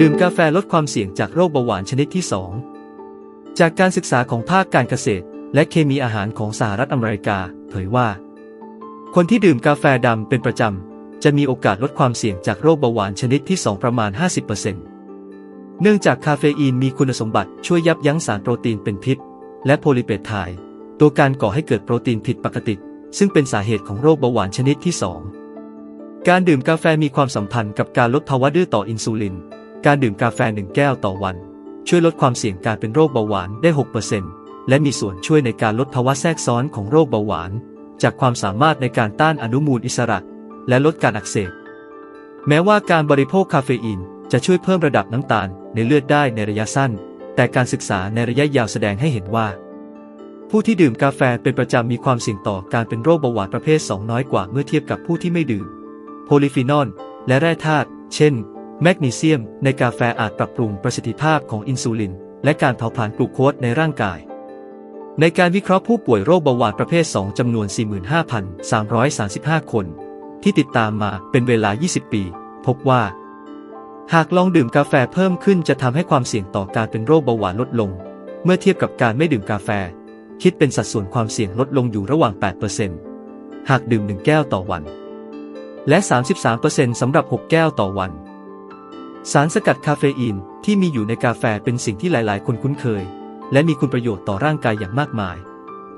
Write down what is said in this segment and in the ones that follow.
ดื่มกาแฟลดความเสี่ยงจากโรคเบาหวานชนิดที่ 2 จากการศึกษาของภาคการเกษตร และเคมีอาหารของสหรัฐอเมริกา เผยว่า คนที่ดื่มกาแฟดำเป็นประจำ จะมีโอกาสลดความเสี่ยงจากโรคเบาหวานชนิดที่ 2 ประมาณ 50%เนื่องจากคาเฟอีนมีคุณสมบัติช่วยยับยั้งสารโปรตีนเป็นพิษ และโพลิเปปไทด์ตัวการก่อให้เกิดโปรตีนผิดปกติ ซึ่งเป็นสาเหตุของโรคเบาหวานชนิดที่ 2 การดื่มกาแฟมีความสัมพันธ์กับการลดภาวะดื้อต่ออินซูลิน การดื่มกาแฟหนึ่งแก้วต่อวัน ช่วยลดความเสี่ยงการเป็นโรคเบาหวานได้ 6%และมีส่วนช่วยในการลดภาวะแทรกซ้อนของโรคเบาหวาน จากความสามารถในการต้านอนุมูลอิสระ และลดการอักเสบ แม้ว่าการบริโภคคาเฟอีนจะช่วยเพิ่มระดับน้ำตาลในเลือดได้ในระยะสั้น แต่การศึกษาในระยะยาวแสดงให้เห็นว่า ผู้ที่ดื่มกาแฟเป็นประจำมีความเสี่ยงต่อการเป็นโรคเบาหวานประเภท 2 น้อยกว่าเมื่อเทียบกับผู้ที่ไม่ดื่ม โพลีฟีนอลและแร่ธาตุ เช่น แมกนีเซียมในกาแฟอาจปรับปรุงประสิทธิภาพของอินซูลิน และการเผาผลาญกลูโคสในร่างกาย ในการวิเคราะห์ผู้ป่วยโรคเบาหวานประเภท 2 จำนวน 45,335 คน ที่ติดตามมาเป็นเวลา 20 ปี พบว่า หากลองดื่มกาแฟเพิ่มขึ้นจะทำให้ความเสี่ยงต่อการเป็นโรคเบาหวานลดลง เมื่อเทียบกับการไม่ดื่มกาแฟ คิดเป็นสัดส่วนความเสี่ยงลดลงอยู่ระหว่าง 8%หากดื่ม 1 แก้วต่อวัน และ 33%สำหรับ 6 แก้วต่อวัน สารสกัดคาเฟอีนที่มีอยู่ในกาแฟเป็นสิ่งที่หลาย ๆ คนคุ้นเคย และมีคุณประโยชน์ต่อร่างกายอย่างมากมาย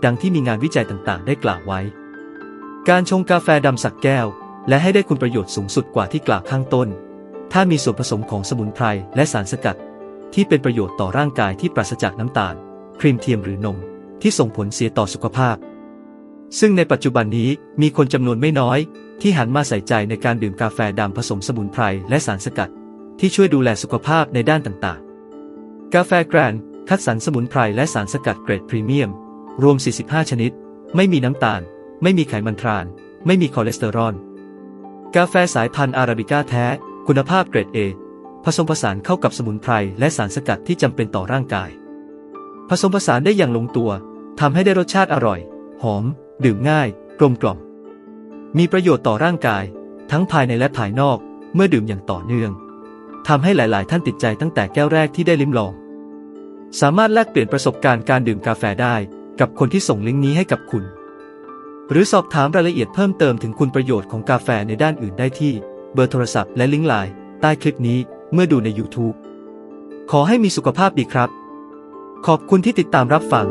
ดังที่มีงานวิจัยต่าง ๆ ได้กล่าวไว้ การชงกาแฟดำสักแก้ว และให้ได้คุณประโยชน์สูงสุดกว่าที่กล่าวข้างต้น ถ้ามีส่วนผสมของสมุนไพรและสารสกัด ที่เป็นประโยชน์ต่อร่างกายที่ปราศจากน้ำตาล ครีมเทียมหรือนม ที่ส่งผลเสียต่อสุขภาพ ซึ่งในปัจจุบันนี้มีคนจำนวนไม่น้อย ที่หันมาใส่ใจในการดื่มกาแฟดำผสมสมุนไพรและสารสกัด ที่ช่วยดูแลสุขภาพในด้านต่างๆ กาแฟแกรนคัดสรรสมุนไพรและสารสกัดเกรดพรีเมียม รวม 45 ชนิด ไม่มีน้ำตาล ไม่มีไขมันทราน ไม่มีคอเลสเตอรอล กาแฟสายพันธุ์อาราบิก้าแท้ คุณภาพเกรด A ผสมผสานเข้ากับสมุนไพรและสารสกัดที่จำเป็นต่อร่างกาย ผสมผสานได้อย่างลงตัวทำให้ได้รสชาติอร่อย หอม ดื่มง่าย กลมกล่อม มีประโยชน์ต่อร่างกาย ทั้งภายในและภายนอก เมื่อดื่มอย่างต่อเนื่อง ทำให้หลาย ๆ ท่านติดใจตั้งแต่แก้วแรกที่ได้ลิ้มลอง สามารถแลกเปลี่ยนประสบการณ์การดื่มกาแฟได้กับคนที่ส่งลิงก์นี้ให้กับคุณ หรือสอบถามรายละเอียดเพิ่มเติมถึงคุณประโยชน์ของกาแฟในด้านอื่นได้ที่ เบอร์โทรศัพท์และลิงก์ไลน์ใต้คลิปนี้เมื่อดูใน YouTube ขอให้มีสุขภาพดีครับ ขอบคุณที่ติดตามรับฟัง